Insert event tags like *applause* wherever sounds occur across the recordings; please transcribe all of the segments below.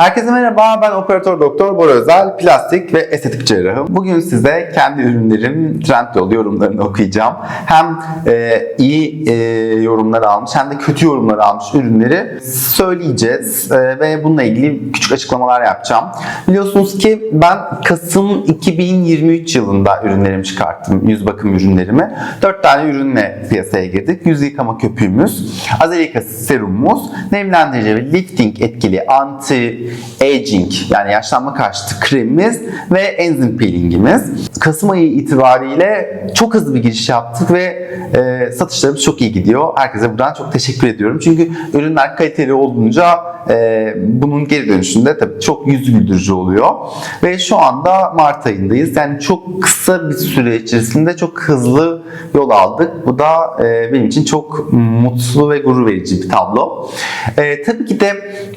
Herkese merhaba, ben operatör doktor Bora Özel, plastik ve estetik cerrahım. Bugün size kendi ürünlerim Trendyol yorumlarını okuyacağım. Hem e, iyi e, yorumlar almış hem de kötü yorumlar almış ürünleri söyleyeceğiz E, ve bununla ilgili küçük açıklamalar yapacağım. Biliyorsunuz ki ben Kasım 2023 yılında ürünlerimi çıkarttım, yüz bakım ürünlerimi. 4 tane ürünle piyasaya girdik. Yüz yıkama köpüğümüz, azelika serumumuz, nemlendirici ve lifting etkili anti aging yani yaşlanma karşıtı kremimiz ve enzim peelingimiz. Kasım ayı itibariyle çok hızlı bir giriş yaptık ve e, satışlarımız çok iyi gidiyor. Herkese buradan çok teşekkür ediyorum. Çünkü ürünler kaliteli olunca e, bunun geri dönüşünde tabii çok yüz güldürücü oluyor. Ve şu anda Mart ayındayız. Yani çok kısa bir süre içerisinde çok hızlı yol aldık. Bu da e, benim için çok mutlu ve gurur verici bir tablo. E, tabii ki de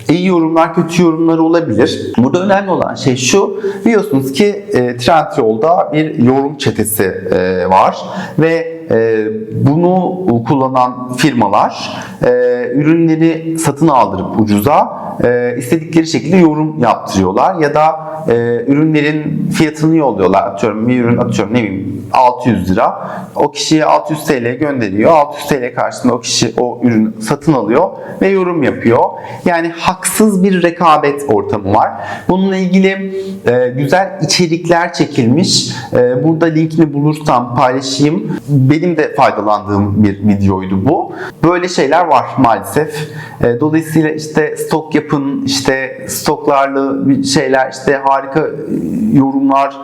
iyi yorumlar, kötü yorumlar olabilir. Burada önemli olan şey şu. Biliyorsunuz ki e, Trendyol'da bir yorum çetesi e, var ve e, bunu kullanan firmalar e, ürünleri satın aldırıp ucuza e, istedikleri şekilde yorum yaptırıyorlar ya da e, ürünlerin fiyatını yolluyorlar. Atıyorum bir ürün atıyorum ne bileyim 600 lira. O kişiye 600 TL gönderiyor. 600 TL karşılığında o kişi o ürünü satın alıyor ve yorum yapıyor. Yani haksız bir rekabet ortamı var. Bununla ilgili e, güzel içerikler çekilmiş. E, burada linkini bulursam paylaşayım. Benim de faydalandığım bir videoydu bu. Böyle şeyler var maalesef. E, dolayısıyla işte stok yapın, işte stoklarlı şeyler, işte harika e, yorumlar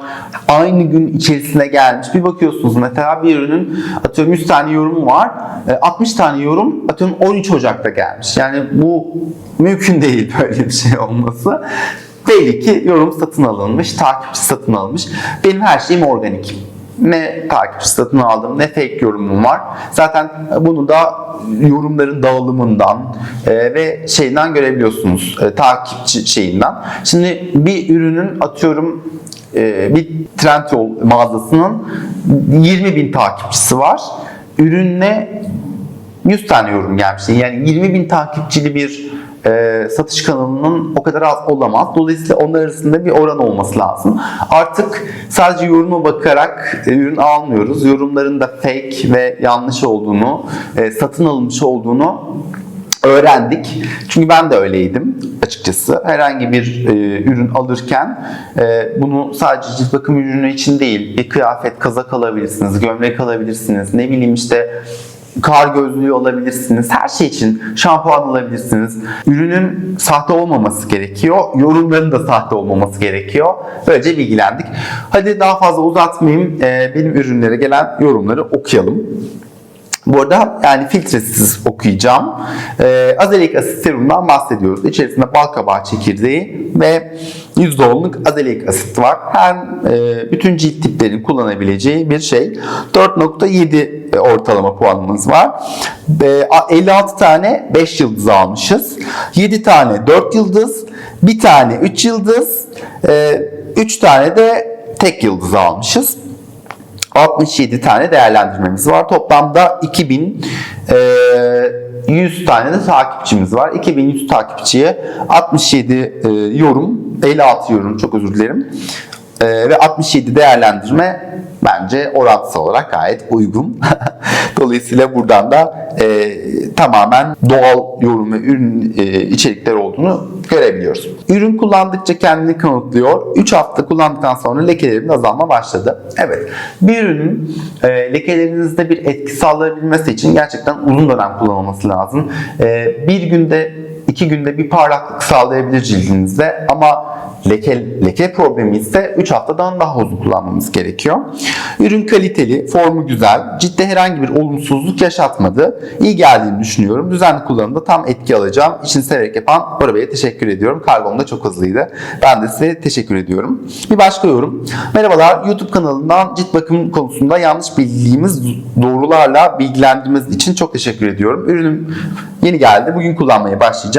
aynı gün içerisine gelmiş. Bir bakıyorsunuz mesela bir ürünün atıyorum 100 tane yorumu var. E, 60 tane yorum atıyorum 13 Ocak'ta gelmiş. Yani bu mümkün değil *laughs* böyle bir şey olması. Belli ki yorum satın alınmış, takipçi satın alınmış. Benim her şeyim organik ne takipçi satın aldım ne fake yorumum var. Zaten bunu da yorumların dağılımından e, ve şeyinden görebiliyorsunuz. E, takipçi şeyinden. Şimdi bir ürünün atıyorum e, bir Trendyol mağazasının 20 bin takipçisi var. Ürünle 100 tane yorum gelmiş. Yani 20 bin takipçili bir e, satış kanalının o kadar az olamaz. Dolayısıyla onlar arasında bir oran olması lazım. Artık sadece yoruma bakarak e, ürün almıyoruz. Yorumların da fake ve yanlış olduğunu, e, satın alınmış olduğunu öğrendik. Çünkü ben de öyleydim açıkçası. Herhangi bir e, ürün alırken e, bunu sadece cilt bakım ürünü için değil, bir kıyafet, kazak alabilirsiniz, gömlek alabilirsiniz, ne bileyim işte kar gözlüğü alabilirsiniz. Her şey için şampuan alabilirsiniz. Ürünün sahte olmaması gerekiyor. Yorumların da sahte olmaması gerekiyor. Böylece bilgilendik. Hadi daha fazla uzatmayayım. Ee, benim ürünlere gelen yorumları okuyalım. Bu arada yani filtresiz okuyacağım. Ee, azelik asit serumdan bahsediyoruz. İçerisinde bal kabağı çekirdeği ve %10'luk azelik asit var. Hem e, bütün cilt tiplerinin kullanabileceği bir şey. 4.7 ortalama puanımız var. E, 56 tane 5 yıldız almışız. 7 tane 4 yıldız, 1 tane 3 yıldız, e, 3 tane de tek yıldız almışız. 67 tane değerlendirmemiz var. Toplamda 2000 e, 100 tane de takipçimiz var. 2100 takipçiye 67 e, yorum, 56 yorum çok özür dilerim. E, ve 67 değerlendirme bence orantısal olarak gayet uygun. *laughs* Dolayısıyla buradan da e, tamamen doğal yorum ve ürün e, içerikler olduğunu görebiliyoruz. Ürün kullandıkça kendini kanıtlıyor. 3 hafta kullandıktan sonra lekelerin azalma başladı. Evet, bir ürünün e, lekelerinizde bir etki sağlayabilmesi için gerçekten uzun dönem kullanılması lazım. E, bir günde iki günde bir parlaklık sağlayabilir cildinizde ama leke, leke problemi ise 3 haftadan daha uzun kullanmamız gerekiyor. Ürün kaliteli, formu güzel, ciltte herhangi bir olumsuzluk yaşatmadı. İyi geldiğini düşünüyorum. Düzenli kullanımda tam etki alacağım. İşini severek yapan Bora Bey'e teşekkür ediyorum. Kargom da çok hızlıydı. Ben de size teşekkür ediyorum. Bir başka yorum. Merhabalar, YouTube kanalından cilt bakım konusunda yanlış bildiğimiz doğrularla bilgilendirmeniz için çok teşekkür ediyorum. Ürünüm yeni geldi. Bugün kullanmaya başlayacağım.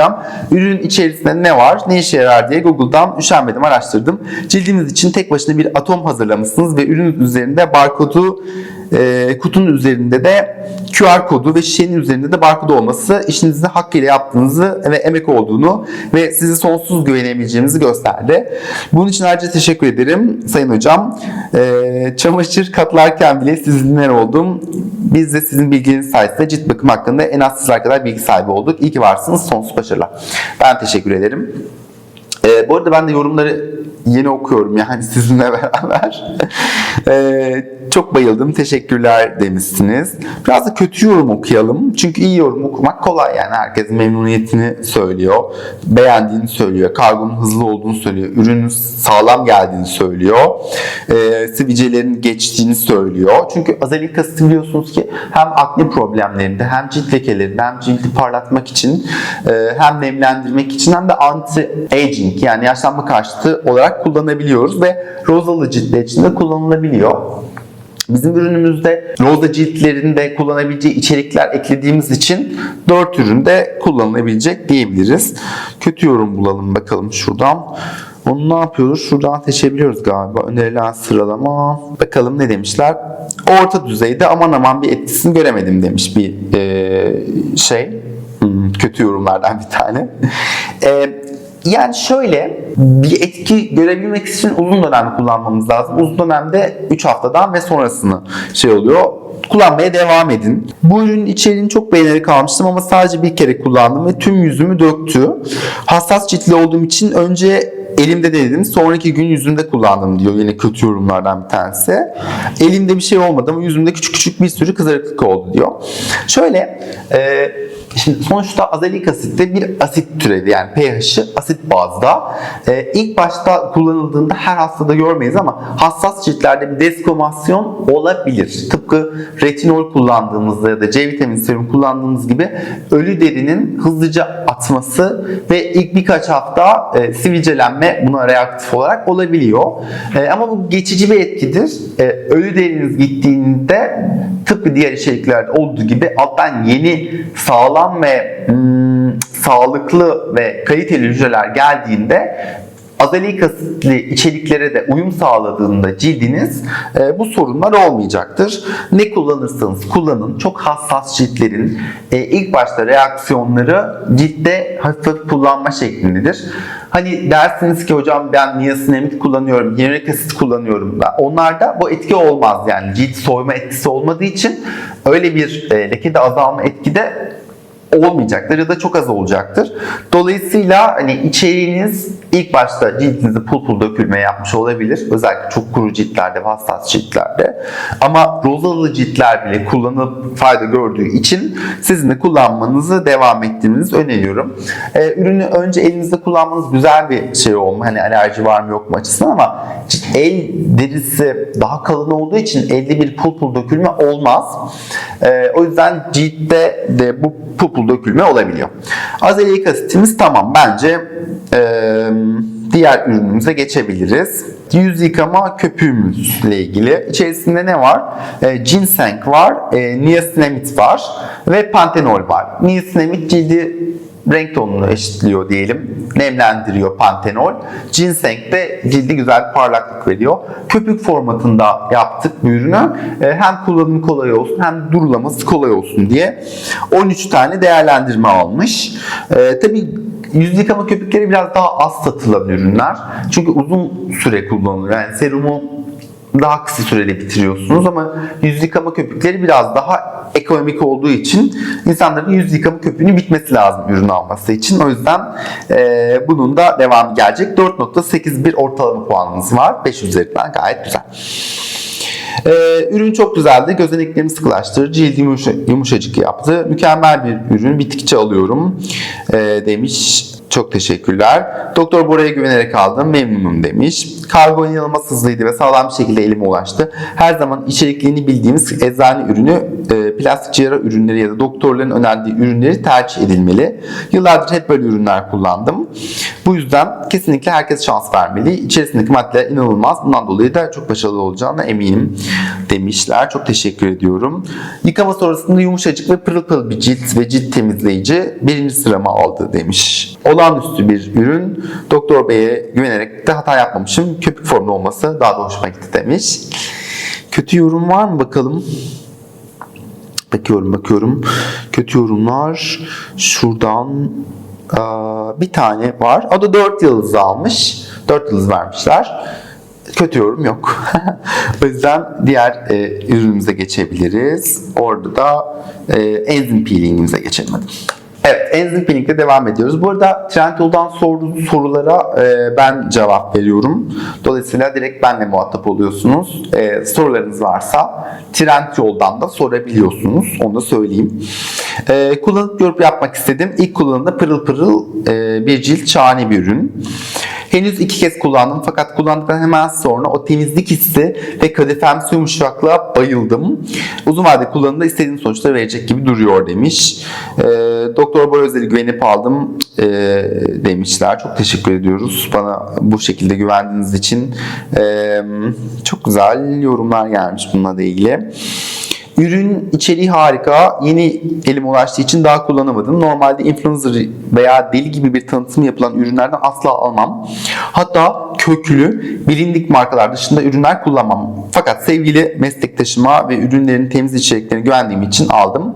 Ürünün içerisinde ne var, ne işe yarar diye Google'dan üşenmedim araştırdım. Cildiniz için tek başına bir atom hazırlamışsınız ve ürünün üzerinde barkodu e, kutunun üzerinde de QR kodu ve şişenin üzerinde de barkod olması işinizi hakkıyla yaptığınızı ve emek olduğunu ve sizi sonsuz güvenebileceğinizi gösterdi. Bunun için ayrıca teşekkür ederim Sayın Hocam. E, çamaşır katlarken bile sizinler oldum. Biz de sizin bilginiz sayesinde cilt bakım hakkında en az sizler kadar bilgi sahibi olduk. İyi ki varsınız. Sonsuz başarılar. Ben teşekkür ederim. Ee, bu arada ben de yorumları yeni okuyorum yani sizinle *laughs* beraber. Ee, çok bayıldım. Teşekkürler demişsiniz. Biraz da kötü yorum okuyalım. Çünkü iyi yorum okumak kolay yani. Herkes memnuniyetini söylüyor. Beğendiğini söylüyor. Kargonun hızlı olduğunu söylüyor. Ürünün sağlam geldiğini söylüyor. Ee, sivilcelerin geçtiğini söylüyor. Çünkü azelik asiti biliyorsunuz ki hem akne problemlerinde hem cilt lekelerinde hem cildi parlatmak için e, hem nemlendirmek için hem de anti-aging yani yaşlanma karşıtı olarak kullanabiliyoruz ve rozalı ciltler için de kullanılabiliyor. Bizim ürünümüzde roza ciltlerinde kullanabileceği içerikler eklediğimiz için 4 üründe kullanılabilecek diyebiliriz. Kötü yorum bulalım bakalım şuradan. Onu ne yapıyoruz? Şuradan seçebiliyoruz galiba. Önerilen sıralama. Bakalım ne demişler? Orta düzeyde aman aman bir etkisini göremedim demiş bir eee, şey. Hmm, kötü yorumlardan bir tane. Eee *laughs* yani şöyle bir etki görebilmek için uzun dönem kullanmamız lazım. Uzun dönemde 3 haftadan ve sonrasını şey oluyor. Kullanmaya devam edin. Bu ürünün içeriğini çok beğenerek almıştım ama sadece bir kere kullandım ve tüm yüzümü döktü. Hassas ciltli olduğum için önce elimde denedim. Sonraki gün yüzümde kullandım diyor. Yine kötü yorumlardan bir tanesi. Elimde bir şey olmadı ama yüzümde küçük küçük bir sürü kızarıklık oldu diyor. Şöyle e, Şimdi sonuçta azelik asitte bir asit türevi yani pH'i asit bazda. Ee, ilk başta kullanıldığında her hastada görmeyiz ama hassas ciltlerde bir deskomasyon olabilir. Tıpkı retinol kullandığımızda ya da C vitamini serum kullandığımız gibi ölü derinin hızlıca atması ve ilk birkaç hafta e, sivilcelenme buna reaktif olarak olabiliyor. E, ama bu geçici bir etkidir. E, ölü deriniz gittiğinde tıpkı diğer içeriklerde olduğu gibi alttan yeni sağlam ve hmm, sağlıklı ve kaliteli hücreler geldiğinde azelik asitli içeriklere de uyum sağladığında cildiniz e, bu sorunlar olmayacaktır. Ne kullanırsanız kullanın çok hassas ciltlerin e, ilk başta reaksiyonları ciltte hafif hafif kullanma şeklindedir. Hani dersiniz ki hocam ben niasinamid kullanıyorum, hyaluronik asit kullanıyorum. Onlarda bu etki olmaz yani cilt soyma etkisi olmadığı için öyle bir e, lekede azalma etkide olmayacaktır ya da çok az olacaktır. Dolayısıyla hani içeriğiniz ilk başta cildinizi pul pul dökülme yapmış olabilir. Özellikle çok kuru ciltlerde ve hassas ciltlerde. Ama rozalı ciltler bile kullanıp fayda gördüğü için sizin de kullanmanızı devam ettirmenizi öneriyorum. Ee, ürünü önce elinizde kullanmanız güzel bir şey olma. Hani alerji var mı yok mu açısından ama el derisi daha kalın olduğu için elde bir pul pul dökülme olmaz. Ee, o yüzden ciltte de bu pul pul dökülme olabiliyor. Azelik asitimiz tamam. Bence eee, diğer ürünümüze geçebiliriz. Yüz yıkama köpüğümüzle ilgili. İçerisinde ne var? E, ginseng var, e, niacinamid var ve pantenol var. Niacinamid cildi renk tonunu eşitliyor diyelim. Nemlendiriyor pantenol. Ginseng de cildi güzel parlaklık veriyor. Köpük formatında yaptık bu ürünü. E, Hem kullanımı kolay olsun hem durulaması kolay olsun diye 13 tane değerlendirme almış. E, tabii yüz yıkama köpükleri biraz daha az satılan ürünler. Çünkü uzun süre kullanılıyor. Yani serumu daha kısa sürede bitiriyorsunuz ama yüz yıkama köpükleri biraz daha ekonomik olduğu için insanların yüz yıkama köpüğünün bitmesi lazım ürün alması için. O yüzden e, bunun da devamı gelecek. 4.81 ortalama puanımız var. 5 üzerinden gayet güzel. Ee, ürün çok güzeldi. Gözeneklerimi sıkılaştırır. Cildi yumuşa- yumuşacık yaptı. Mükemmel bir ürün. Bittikçe alıyorum ee, demiş. Çok teşekkürler. Doktor Bora'ya güvenerek aldım. Memnunum demiş. Kargo inanılmaz hızlıydı ve sağlam bir şekilde elime ulaştı. Her zaman içeriklerini bildiğimiz eczane ürünü, e, plastik cerrah ürünleri ya da doktorların önerdiği ürünleri tercih edilmeli. Yıllardır hep böyle ürünler kullandım. Bu yüzden kesinlikle herkes şans vermeli. İçerisindeki maddeler inanılmaz. Bundan dolayı da çok başarılı olacağına eminim demişler. Çok teşekkür ediyorum. Yıkama sonrasında yumuşacık ve pırıl pırıl bir cilt ve cilt temizleyici birinci sırama aldı demiş. Olağanüstü bir ürün. Doktor Bey'e güvenerek de hata yapmamışım. Köpük formlu olması daha da hoşuma gitti demiş. Kötü yorum var mı bakalım? Bakıyorum bakıyorum. Kötü yorumlar şuradan bir tane var. O da 4 yıldız almış. 4 yıldız vermişler. Kötü yorum yok. *laughs* o yüzden diğer e, ürünümüze geçebiliriz. Orada da e, enzim peelingimize geçelim. Evet, enzim peeling'le devam ediyoruz. Bu arada Trendyol'dan sorduğunuz sorulara e, ben cevap veriyorum. Dolayısıyla direkt benle muhatap oluyorsunuz. E, sorularınız varsa Trendyol'dan da sorabiliyorsunuz. Onu da söyleyeyim. E, kullanıp yorum yapmak istedim. İlk kullanımda pırıl pırıl e, bir cilt şahane bir ürün. Henüz iki kez kullandım fakat kullandıktan hemen sonra o temizlik hissi ve kadifemsi yumuşaklığa bayıldım. Uzun vadede kullanımda istediğim sonuçları verecek gibi duruyor demiş. Ee, Doktor Boy Özel'i güvenip aldım ee, demişler. Çok teşekkür ediyoruz bana bu şekilde güvendiğiniz için. Ee, çok güzel yorumlar gelmiş bununla ilgili. Ürün içeriği harika. Yeni elime ulaştığı için daha kullanamadım. Normalde influencer veya deli gibi bir tanıtım yapılan ürünlerden asla almam. Hatta köklü, bilindik markalar dışında ürünler kullanmam. Fakat sevgili meslektaşıma ve ürünlerin temiz içeriklerine güvendiğim için aldım.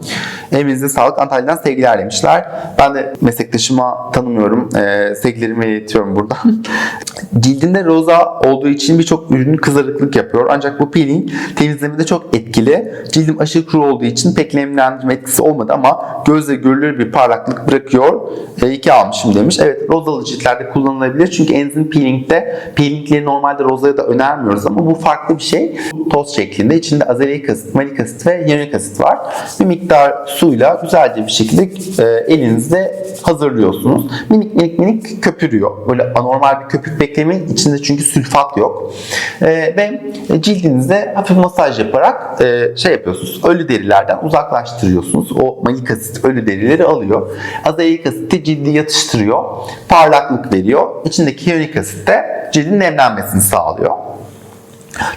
Evinize sağlık Antalya'dan sevgiler demişler. Ben de meslektaşıma tanımıyorum. Ee, sevgilerimi iletiyorum buradan. *laughs* Cildinde roza olduğu için birçok ürün kızarıklık yapıyor. Ancak bu peeling temizlemede çok etkili. Cildim aşırı kuru olduğu için pek nemlendirme etkisi olmadı ama gözle görülür bir parlaklık bırakıyor. E, iki almışım demiş. Evet rozalı ciltlerde kullanılabilir. Çünkü enzim peelingde peelingleri normalde rozaya da önermiyoruz ama bu farklı bir şey. Toz şeklinde. içinde azelik asit, malik asit ve hyaluronik asit var. Bir miktar suyla güzelce bir şekilde e, elinizde hazırlıyorsunuz. Minik minik minik köpürüyor. Böyle anormal bir köpük beklemeyin. İçinde çünkü sülfat yok. E, ve cildinizde hafif masaj yaparak e, şey yapıyorsunuz. Ölü derilerden uzaklaştırıyorsunuz. O malik asit ölü derileri alıyor. Azelik asit de cildi yatıştırıyor. Parlaklık veriyor. İçindeki hyaluronik asit de cildin nemlenmesini sağlıyor.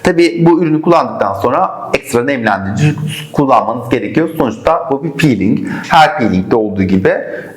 Tabi bu ürünü kullandıktan sonra ekstra nemlendirici kullanmanız gerekiyor. Sonuçta bu bir peeling. Her peelingde olduğu gibi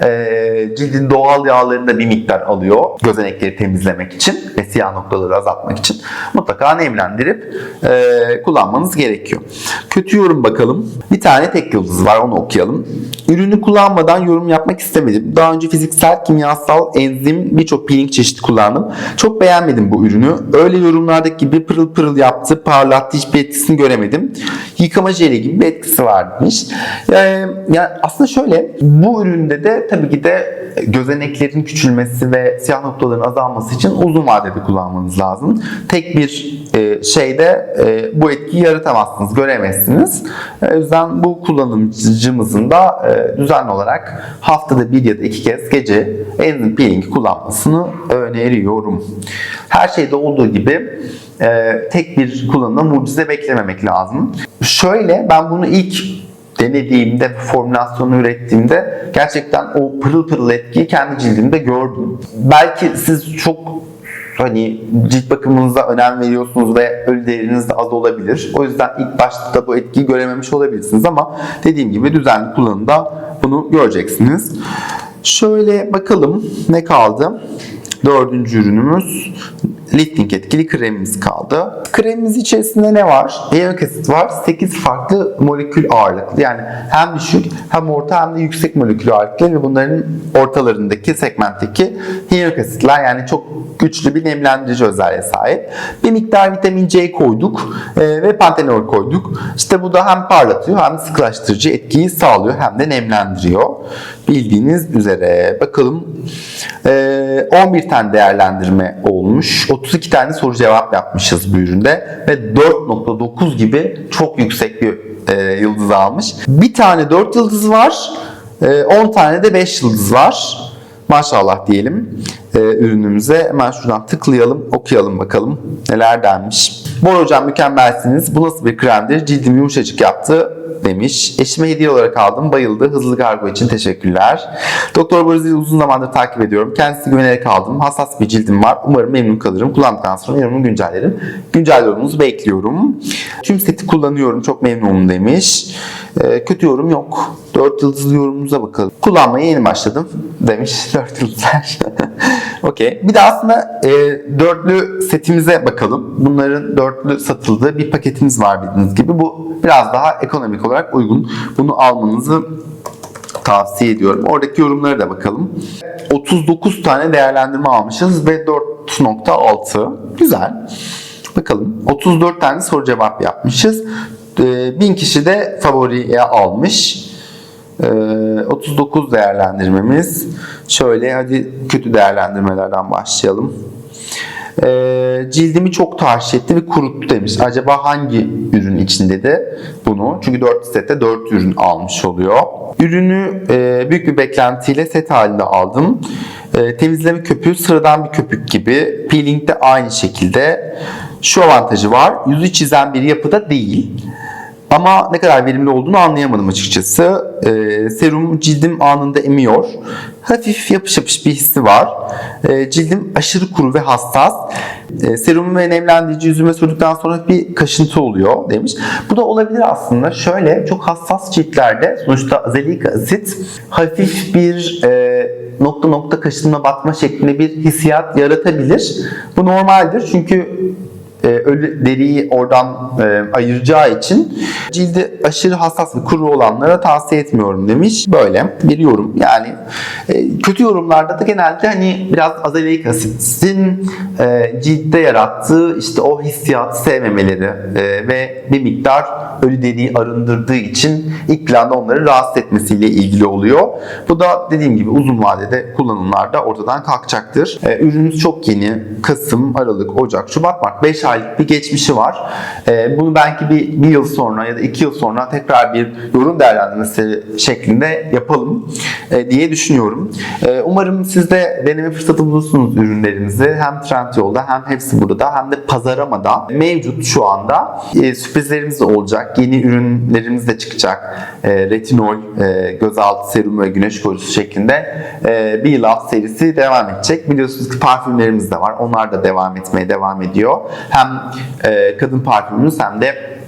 e, cildin doğal yağlarını da bir miktar alıyor. Gözenekleri temizlemek için ve siyah noktaları azaltmak için. Mutlaka nemlendirip e, kullanmanız gerekiyor. Kötü yorum bakalım. Bir tane tek yıldız var onu okuyalım. Ürünü kullanmadan yorum yapmak istemedim. Daha önce fiziksel, kimyasal, enzim birçok peeling çeşidi kullandım. Çok beğenmedim bu ürünü. Öyle yorumlardaki gibi pırıl pırıl yaptı, parlattı hiçbir etkisini göremedim. Yıkama jeli gibi bir etkisi var demiş. Yani, aslında şöyle bu üründe de tabii ki de gözeneklerin küçülmesi ve siyah noktaların azalması için uzun vadede kullanmanız lazım. Tek bir e, şeyde e, bu etkiyi yaratamazsınız, göremezsiniz. E, o yüzden bu kullanıcımızın da e, düzenli olarak haftada bir ya da iki kez gece enzim peeling kullanmasını öneriyorum. Her şeyde olduğu gibi e, tek bir kullanımda mucize beklememek lazım. Şöyle ben bunu ilk denediğimde, formülasyonu ürettiğimde gerçekten o pırıl pırıl etkiyi kendi cildimde gördüm. Belki siz çok hani cilt bakımınıza önem veriyorsunuz ve ölü deriniz de az olabilir. O yüzden ilk başta da bu etkiyi görememiş olabilirsiniz ama dediğim gibi düzenli kullanımda bunu göreceksiniz. Şöyle bakalım ne kaldı? Dördüncü ürünümüz lifting etkili kremimiz kaldı. Kremimiz içerisinde ne var? Hyaluronik asit var. 8 farklı molekül ağırlıklı. Yani hem düşük hem orta hem de yüksek molekül ağırlıklı ve bunların ortalarındaki segmentteki hyaluronik asitler yani çok güçlü bir nemlendirici özelliğe sahip. Bir miktar vitamin C koyduk e, ve pantenol koyduk. İşte bu da hem parlatıyor hem sıkılaştırıcı etkiyi sağlıyor hem de nemlendiriyor. Bildiğiniz üzere bakalım e, 11 tane değerlendirme olmuş. 32 tane soru cevap yapmışız bu üründe ve 4.9 gibi çok yüksek bir e, yıldız almış. Bir tane 4 yıldız var. e, 10 tane de 5 yıldız var. Maşallah diyelim e, ürünümüze. Hemen şuradan tıklayalım, okuyalım bakalım neler denmiş. Bor hocam mükemmelsiniz. Bu nasıl bir kremdir? Cildimi yumuşacık yaptı. Demiş. Eşime hediye olarak aldım. Bayıldı. Hızlı kargo için teşekkürler. Doktor Boris'i uzun zamandır takip ediyorum. Kendisi güvenerek aldım. Hassas bir cildim var. Umarım memnun kalırım. Kullandıktan sonra yorumumu güncellerim. Güncel yorumunuzu bekliyorum. Tüm seti kullanıyorum. Çok memnunum demiş. Ee, kötü yorum yok. 4 yıldızlı yorumunuza bakalım. Kullanmaya yeni başladım demiş *laughs* 4 yıldızlar. *laughs* Okey. Bir de aslında e, dörtlü setimize bakalım. Bunların dörtlü satıldığı bir paketimiz var bildiğiniz gibi. Bu biraz daha ekonomik olarak uygun. Bunu almanızı tavsiye ediyorum. Oradaki yorumlara da bakalım. 39 tane değerlendirme almışız ve 4.6. Güzel. Bakalım. 34 tane soru cevap yapmışız. Ee, 1000 kişi de favoriye almış. Ee, 39 değerlendirmemiz. Şöyle hadi kötü değerlendirmelerden başlayalım. Ee, cildimi çok tahriş etti ve kuruttu demiş. Acaba hangi ürün içinde de bunu? Çünkü 4 sette 4 ürün almış oluyor. Ürünü e, büyük bir beklentiyle set halinde aldım. E, temizleme köpüğü sıradan bir köpük gibi. Peeling de aynı şekilde. Şu avantajı var. Yüzü çizen bir yapıda değil. Ama ne kadar verimli olduğunu anlayamadım açıkçası. Ee, serum cildim anında emiyor. Hafif yapış yapış bir hissi var. Ee, cildim aşırı kuru ve hassas. Ee, serum ve nemlendirici yüzüme sürdükten sonra bir kaşıntı oluyor demiş. Bu da olabilir aslında. Şöyle çok hassas ciltlerde sonuçta azelik asit hafif bir e, nokta nokta kaşınma batma şeklinde bir hissiyat yaratabilir. Bu normaldir çünkü e, ölü deriyi oradan e, ayıracağı için cildi aşırı hassas ve kuru olanlara tavsiye etmiyorum demiş. Böyle bir yorum. Yani e, kötü yorumlarda da genelde hani biraz azelik asitin e, ciltte yarattığı işte o hissiyatı sevmemeleri e, ve bir miktar ölü deriyi arındırdığı için ilk planda onları rahatsız etmesiyle ilgili oluyor. Bu da dediğim gibi uzun vadede kullanımlarda ortadan kalkacaktır. E, ürünümüz çok yeni. Kasım, Aralık, Ocak, Şubat, Mart 5 aylık bir geçmişi var. E, bunu belki bir, bir yıl sonra ya da iki yıl sonra tekrar bir yorum değerlendirmesi şeklinde yapalım e, diye düşünüyorum. E, umarım siz de deneme fırsatı bulursunuz ürünlerimizi. Hem Trendyol'da hem hepsi burada hem de Pazarama'da mevcut şu anda. E, sürprizlerimiz olacak. Yeni ürünlerimiz de çıkacak. E, retinol, e, gözaltı serumu ve güneş koruyucusu şeklinde e, bir Love serisi devam edecek. Biliyorsunuz ki parfümlerimiz de var. Onlar da devam etmeye devam ediyor. Hem e, kadın parfümümüz hem de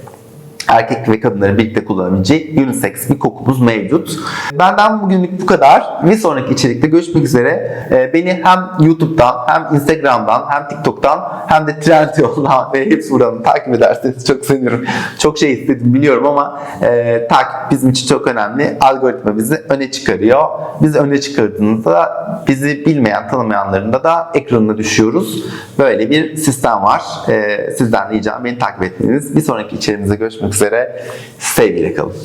erkek ve kadınların birlikte kullanabileceği unisex bir kokumuz mevcut. Benden bugünlük bu kadar. Bir sonraki içerikte görüşmek üzere. Ee, Beni hem YouTube'dan hem Instagram'dan hem TikTok'tan hem de Trendyol'dan *laughs* ve hepsi buradan takip ederseniz çok sevinirim. Çok şey istedim biliyorum ama e, takip bizim için çok önemli. Algoritma bizi öne çıkarıyor. Bizi öne çıkardığında bizi bilmeyen, tanımayanların da ekranına düşüyoruz. Böyle bir sistem var. Ee, sizden ricam beni takip etmeniz. Bir sonraki içeriğimizde görüşmek üzere. Sevgiyle kalın.